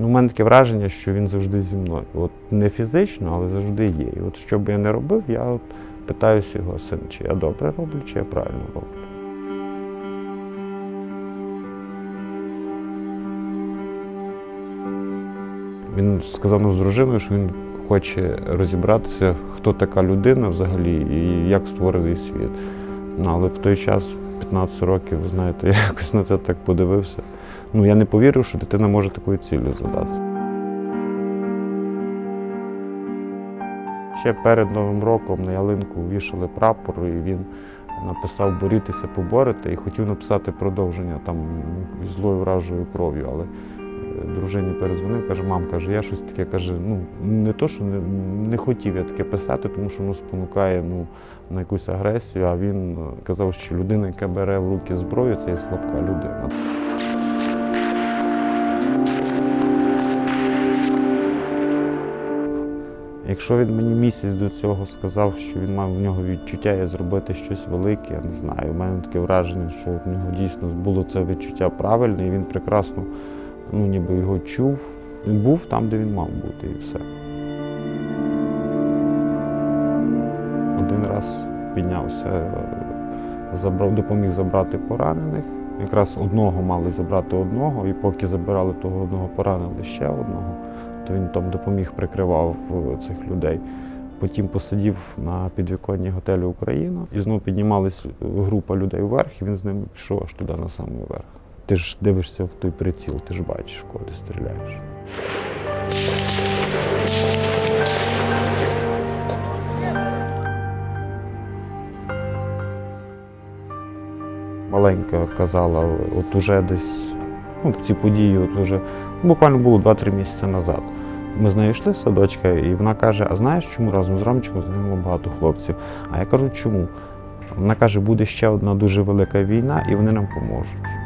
Ну, У мене таке враження, що він завжди зі мною. От не фізично, але завжди є. І от що б я не робив, я от питаюся його син, чи я добре роблю, чи я правильно роблю. Він сказав нам з дружиною, що він хоче розібратися, хто така людина взагалі і як створений світ. Ну, але в той час, 15 років, ви знаєте, я якось на це так подивився. Ну, я не повірив, що дитина може такою ціллю задатися. Ще перед Новим роком на ялинку вішали прапор, і він написав борітися, поборете і хотів написати продовження там злою вражою кров'ю. Але дружині перезвонив, каже, мам, каже, я щось таке каже, ну не то, що не, не хотів я таке писати, тому що воно спонукає ну, на якусь агресію. А він е, казав, що людина, яка бере в руки зброю, це є слабка людина. Якщо він мені місяць до цього сказав, що він мав в нього відчуття є зробити щось велике, я не знаю. У мене таке враження, що в нього дійсно було це відчуття правильне, і він прекрасно ну, ніби його чув. Він був там, де він мав бути, і все. Один раз піднявся, е, забрав, допоміг забрати поранених. Якраз одного мали забрати одного, і поки забирали того одного, поранили ще одного, то він там допоміг прикривав е, цих людей. Потім посидів на підвіконні готелю Україна і знову піднімалась група людей вверх, і він з ними пішов аж туди на самий верх. Ти ж дивишся в той приціл, ти ж бачиш, в кого ти стріляєш. Маленька казала, от уже десь ну, ці події, от уже ну, буквально було 2-3 місяці назад. Ми з нею йшли з садочка, і вона каже: А знаєш, чому разом з Ромчиком загинуло багато хлопців? А я кажу, чому? Вона каже, буде ще одна дуже велика війна, і вони нам поможуть.